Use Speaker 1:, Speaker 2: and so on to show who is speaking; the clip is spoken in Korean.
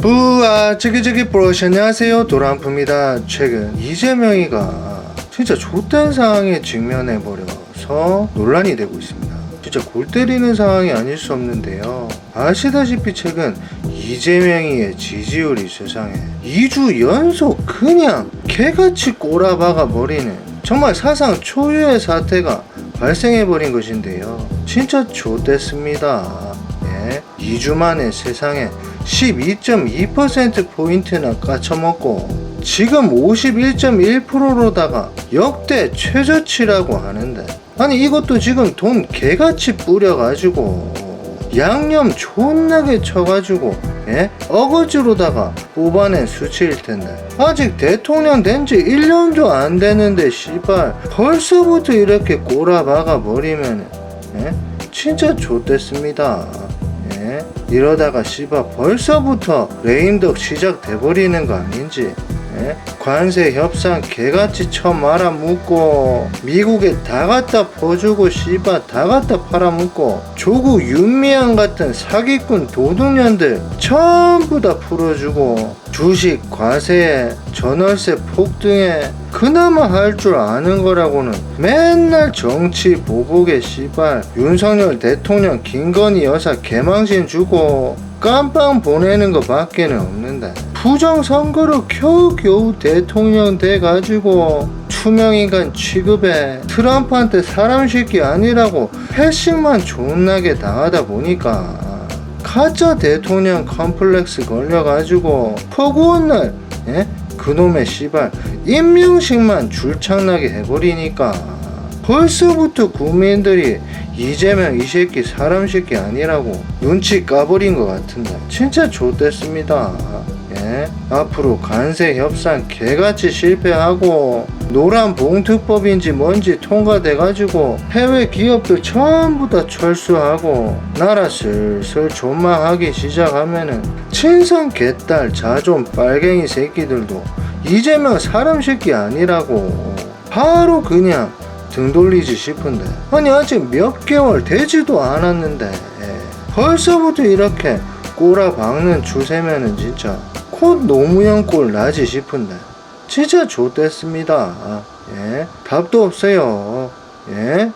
Speaker 1: 부아 저기 저기 브로시 안녕하세요. 도란프입니다. 최근 이재명이가 진짜 좆된 상황에 직면해 버려서 논란이 되고 있습니다. 진짜 골 때리는 상황이 아닐 수 없는데요. 아시다시피 최근 이재명이의 지지율이 세상에 2주 연속 그냥 개같이 꼬라박아 버리는 정말 사상 초유의 사태가 발생해 버린 것인데요. 진짜 좆됐습니다 예, 2주 만에 세상에 12.2%포인트나 까쳐먹고 지금 51.1%로다가 역대 최저치라고 하는데 아니 이것도 지금 돈 개같이 뿌려가지고 양념 존나게 쳐가지고 예? 어거지로다가 뽑아낸 수치일 텐데 아직 대통령 된 지 1년도 안 되는데 씨발 벌써부터 이렇게 꼬라박아 버리면 예? 진짜 좋댔습니다 예? 이러다가 씨발 벌써부터 레임덕 시작돼버리는 거 아닌지 예? 관세 협상 개같이 쳐 말아먹고 미국에 다 갖다 퍼주고 씨발 다 갖다 팔아먹고 조국 윤미향 같은 사기꾼 도둑년들 전부 다 풀어주고 주식 과세에 전월세 폭등에 그나마 할 줄 아는 거라고는 맨날 정치 보복에 씨발 윤석열 대통령 김건희 여사 개망신 주고 깜빵 보내는 거 밖에는 없는데 부정선거로 겨우겨우 대통령 돼가지고 투명인간 취급에 트럼프한테 사람 새끼 아니라고 패싱만 존나게 당하다 보니까 가짜 대통령 컴플렉스 걸려가지고 퍼구원 날 예? 그놈의 씨발 임명식만 줄창나게 해버리니까 벌써부터 국민들이 이재명 이 새끼 사람 새끼 아니라고 눈치 까버린 것 같은데 진짜 좋댔습니다 예? 앞으로 관세 협상 개같이 실패하고 노란 봉투법인지 뭔지 통과돼가지고 해외 기업들 전부 다 철수하고 나라 슬슬 존망하기 시작하면은 친선 개딸 자존 빨갱이 새끼들도 이재명 사람 새끼 아니라고 바로 그냥 등 돌리지 싶은데 아니 아직 몇 개월 되지도 않았는데 예. 벌써부터 이렇게 꼬라박는 추세면은 진짜 곧 노무현 꼴 나지 싶은데 진짜 좋댔습니다. 예. 답도 없어요. 예